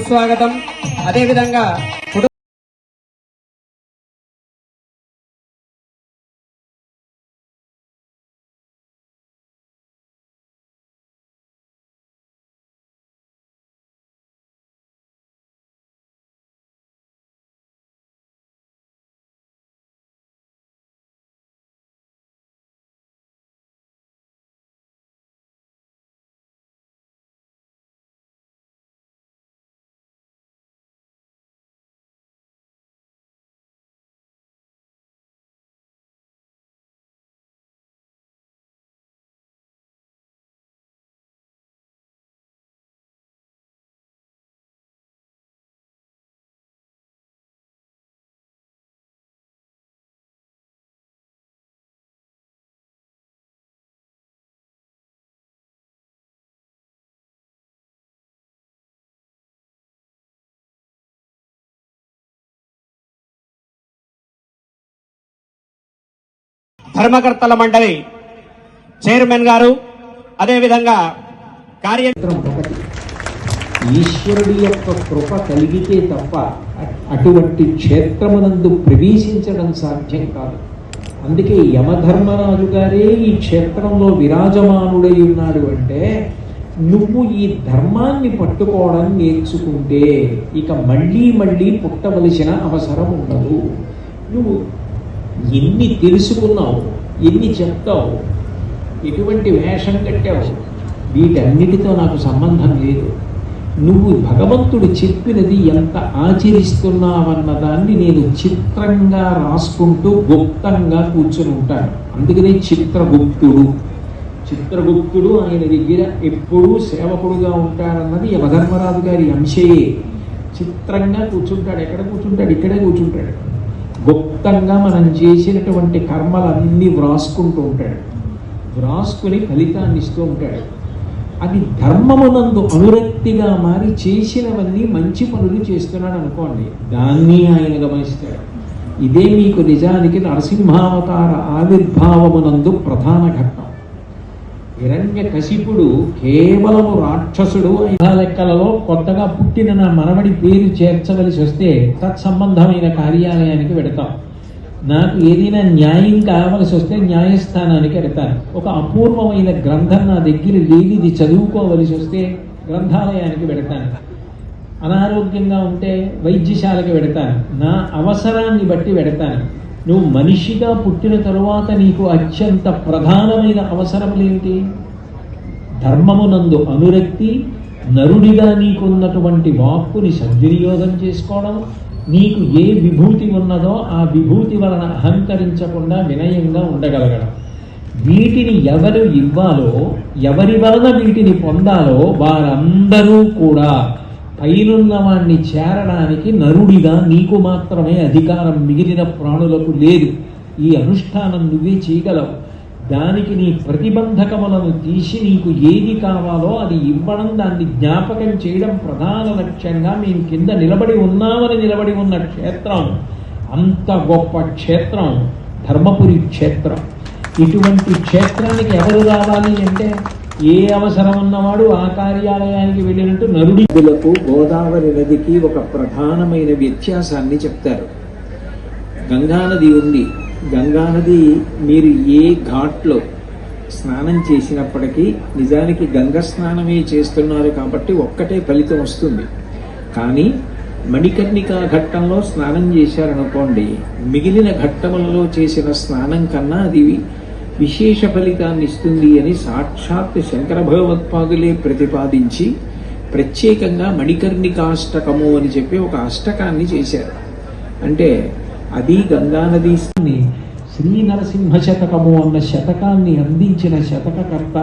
స్వాగతం అదేవిధంగా ధర్మకర్తల మండలి చైర్మన్ గారు అదేవిధంగా కార్య ఈశ్వరుడి యొక్క కృప కలిగితే తప్ప అటువంటి క్షేత్రమునందు ప్రవేశించడం సాధ్యం కాదు. అందుకే యమధర్మరాజు గారే ఈ క్షేత్రంలో విరాజమానుడై ఉన్నాడు అంటే నువ్వు ఈ ధర్మాన్ని పట్టుకోవడం నేర్చుకుంటే ఇక మళ్ళీ మళ్ళీ పుట్టవలసిన అవసరం ఉండదు. నువ్వు ఎన్ని తెలుసుకున్నావు ఎన్ని చెప్తావు ఎటువంటి వేషం కట్టావు వీటన్నిటితో నాకు సంబంధం లేదు. నువ్వు భగవంతుడు చెప్పినది ఎంత ఆచరిస్తున్నావన్న దాన్ని నేను చిత్రంగా రాసుకుంటూ గుప్తంగా కూర్చొని ఉంటాను. అందుకనే చిత్రగుప్తుడు. చిత్రగుప్తుడు ఆయన దగ్గర ఎప్పుడూ సేవకుడుగా ఉంటాడన్నది యమధర్మరాజు గారి అంశయే. చిత్రంగా కూర్చుంటాడు ఎక్కడ కూర్చుంటాడు ఇక్కడే కూర్చుంటాడు. గుప్తంగా మనం చేసినటువంటి కర్మలన్నీ వ్రాసుకుంటూ ఉంటాడు. వ్రాసుకుని ఫలితాన్ని ఇస్తూ ఉంటాడు. అది ధర్మమునందు అనురక్తిగా మారి చేసినవన్నీ మంచి పనులు చేస్తున్నాడు అనుకోండి దాన్ని ఆయన గమనిస్తాడు. ఇదే మీకు నిజానికి నరసింహావతార ఆవిర్భావమునందు ప్రధాన ఘట్టం. హిరణ్య కశిపుడు కేవలము రాక్షసుడు లెక్కలలో కొత్తగా పుట్టిన నా మనవడి పేరు చేర్చవలసి వస్తే తత్సంబంధమైన కార్యాలయానికి వెడతాం. నాకు ఏదైనా న్యాయం కావలసి వస్తే న్యాయస్థానానికి వెడతాను. ఒక అపూర్వమైన గ్రంథం నా దగ్గర లేనిది చదువుకోవలసి వస్తే గ్రంథాలయానికి వెడతాను. అనారోగ్యంగా ఉంటే వైద్యశాలకు వెడతాను. నా అవసరాన్ని బట్టి వెడతాను. నువ్వు మనిషిగా పుట్టిన తరువాత నీకు అత్యంత ప్రధానమైన అవసరములేమిటి ధర్మమునందు అనురక్తి నరుడిగా నీకున్నటువంటి వాక్కుని సద్వినియోగం చేసుకోవడం నీకు ఏ విభూతి ఉన్నదో ఆ విభూతి వలన అహంకరించకుండా వినయంగా ఉండగలగడం. వీటిని ఎవరు ఇవ్వాలో ఎవరి వలన వీటిని పొందాలో వారందరూ కూడా పైనున్న వాణ్ణి చేరడానికి నరుడిగా నీకు మాత్రమే అధికారం మిగిలిన ప్రాణులకు లేదు. ఈ అనుష్ఠానం నువ్వే చేయగలవు. దానికి నీ ప్రతిబంధకములను తీసి నీకు ఏది కావాలో అది ఇవ్వడం దాన్ని జ్ఞాపకం చేయడం ప్రధాన లక్ష్యంగా మేము కింద నిలబడి ఉన్నామని నిలబడి ఉన్న క్షేత్రం. అంత గొప్ప క్షేత్రం. ధర్మపురి క్షేత్రం. ఇటువంటి క్షేత్రానికి ఎవరు రావాలి అంటే ఏ అవసరం ఉన్నవాడు ఆ కార్యాలయానికి వెళ్ళినట్టు నరుడి నదులకు గోదావరి నదికి ఒక ప్రధానమైన వ్యత్యాసాన్ని చెప్తారు. గంగానది ఉంది. గంగానది మీరు ఏ ఘాట్లో స్నానం చేసినప్పటికీ నిజానికి గంగ స్నానమే చేస్తున్నారు కాబట్టి ఒక్కటే ఫలితం వస్తుంది. కానీ మణికర్ణికా ఘట్టంలో స్నానం చేశారనుకోండి మిగిలిన ఘట్టములలో చేసిన స్నానం కన్నా అది విశేష ఫలితాన్ని ఇస్తుంది అని సాక్షాత్ శంకర భగవత్పాదులే ప్రతిపాదించి ప్రత్యేకంగా మణికర్ణికాష్టకము అని చెప్పి ఒక అష్టకాన్ని చేశారు. అంటే అది గంగానది శ్రీ నరసింహ శతకము అన్న శతకాన్ని అందించిన శతకకర్త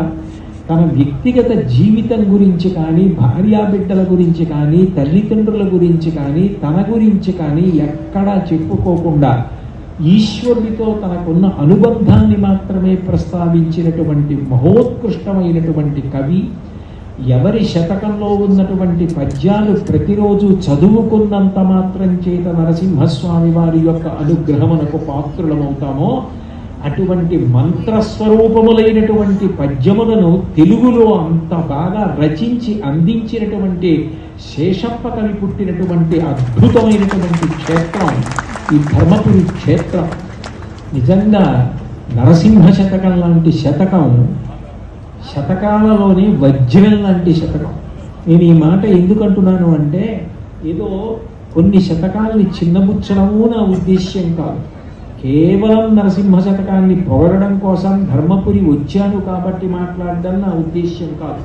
తన వ్యక్తిగత జీవితం గురించి కానీ భార్యాబిడ్డల గురించి కానీ తల్లిదండ్రుల గురించి కానీ తన గురించి కానీ ఎక్కడా చెప్పుకోకుండా ఈశ్వరుడితో తనకున్న అనుబంధాన్ని మాత్రమే ప్రస్తావించినటువంటి మహోత్కృష్టమైనటువంటి కవి ఎవరి శతకంలో ఉన్నటువంటి పద్యాలు ప్రతిరోజు చదువుకున్నంత మాత్రం చేత నరసింహస్వామి వారి యొక్క అనుగ్రహమునకు పాత్రులమవుతామో అటువంటి మంత్రస్వరూపములైనటువంటి పద్యములను తెలుగులో అంత బాగా రచించి అందించినటువంటి శేషప్ప కవి పుట్టినటువంటి అద్భుతమైనటువంటి క్షేత్రం ఈ ధర్మపురి క్షేత్రం. నిజంగా నరసింహ శతకం లాంటి శతకం శతకాలలోనే వజ్రం లాంటి శతకం. నేను ఈ మాట ఎందుకంటున్నాను అంటే ఏదో కొన్ని శతకాలని చిన్నబుచ్చడము నా ఉద్దేశ్యం కాదు. కేవలం నరసింహ శతకాన్ని పొగడడం కోసం ధర్మపురి వచ్చాను కాబట్టి మాట్లాడడం నా ఉద్దేశ్యం కాదు.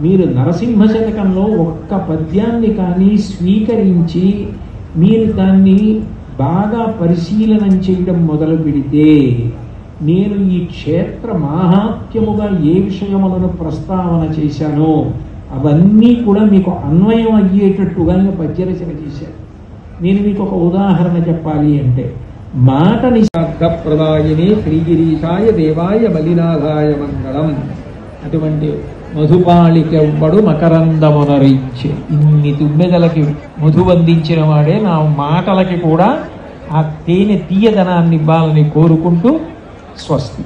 మీరు నరసింహ శతకంలో ఒక్క పద్యాన్ని కానీ స్వీకరించి మీరు దాన్ని బాగా పరిశీలనం చేయడం మొదలు పెడితే నేను ఈ క్షేత్ర మాహాత్యముగా ఏ విషయములను ప్రస్తావన చేశానో అవన్నీ కూడా మీకు అన్వయం అయ్యేటట్టుగా నేను పద్యరచన చేశాను. నేను మీకు ఒక ఉదాహరణ చెప్పాలి అంటే మాటని ప్రదాయని శ్రీగిరీషాయ దేవాయ బలినాథాయ మంగళం. అటువంటి మధుపాళికెవ్వడు మకరందమునరిచ్చే ఇన్ని తుమ్మెదలకి మధు అందించిన వాడే నా మాటలకి కూడా ఆ తేనె తీయదనాన్ని ఇవ్వాలని కోరుకుంటూ స్వస్తి.